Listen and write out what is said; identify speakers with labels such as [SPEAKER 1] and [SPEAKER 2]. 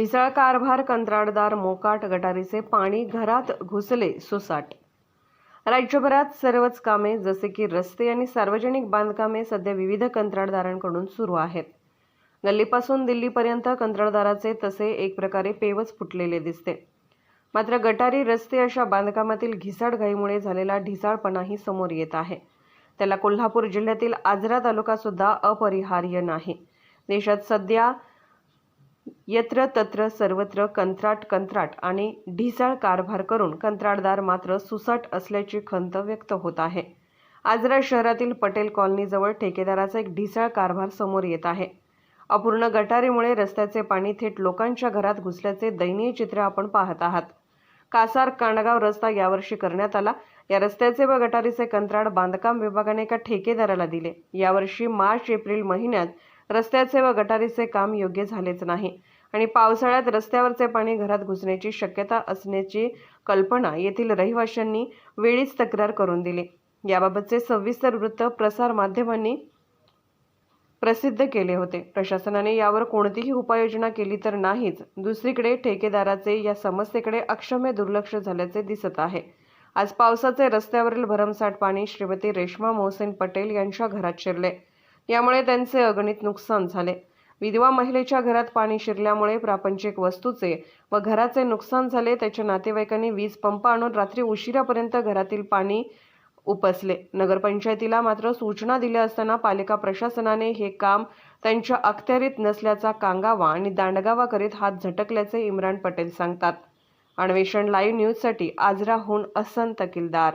[SPEAKER 1] ढिसाळ कारभार कंत्राटदार मोकाट गटारीचे पाणी घरात घुसले सुसाट. राज्यभरात सर्वच कामे जसे की रस्ते आणि सार्वजनिक बांधकामे सध्या विविध कंत्राटदारांकडून सुरू आहेत. गल्लीपासून दिल्लीपर्यंत कंत्राटदाराचे तसे एक प्रकारे पेवच फुटलेले दिसते. मात्र गटारी रस्ते अशा बांधकामातील घिसाडघाईमुळे झालेला ढिसाळपणाही समोर येत आहे. त्याला कोल्हापूर जिल्ह्यातील आजरा तालुकासुद्धा अपरिहार्य नाही. देशात सध्या यत्र तत्र सर्वत्र कंत्राट कंत्राट आणि ढिसाळ कारभार करून कंत्राटदार मात्र सुसाट असल्याची खंत व्यक्त होत आहे. आजरा शहरातील पटेल कॉलनीजवळ ठेकेदाराचा एक ढिसाळ कारभार समोर येत आहे. अपूर्ण गटारीमुळे रस्त्याचे पाणी थेट लोकांच्या घरात घुसल्याचे दयनीय चित्र आपण पाहत आहात. कासार कांडगाव रस्ता यावर्षी करण्यात आला. या रस्त्याचे व गटारीचे कंत्राट बांधकाम विभागाने एका ठेकेदाराला दिले. यावर्षी मार्च एप्रिल महिन्यात रस्त्याचे व गटारीचे काम योग्य झालेच नाही आणि पावसाळ्यात रस्त्यावरचे पाणी घरात घुसण्याची शक्यता असण्याची कल्पना येथील रहिवाशांनी वेळीच तक्रार करून दिली. याबाबतचे सविस्तर वृत्त प्रसार माध्यमांनी प्रसिद्ध केले होते. प्रशासनाने यावर कोणतीही उपाययोजना केली तर नाहीच. दुसरीकडे ठेकेदाराचे या समस्येकडे अक्षम्य दुर्लक्ष झाल्याचे दिसत आहे. आज पावसाचे रस्त्यावरील भरमसाठ पाणी श्रीमती रेश्मा मोहसेन पटेल यांच्या घरात शिरले. यामुळे त्यांचे अगणित नुकसान झाले. विधवा महिलेच्या घरात पाणी शिरल्यामुळे प्रापंचिक वस्तूचे व घराचे नुकसान झाले. त्याच्या नातेवाईकांनी वीज पंप आणून रात्री उशिरापर्यंत घरातील पाणी उपसले. नगरपंचायतीला मात्र सूचना दिल्या असताना पालिका प्रशासनाने हे काम त्यांच्या अखत्यारीत नसल्याचा कांगावा आणि दांडगावा करीत हात झटकल्याचे इम्रान पटेल सांगतात. अन्वेषण लाईव्ह न्यूजसाठी आजराहून असंत किलदार.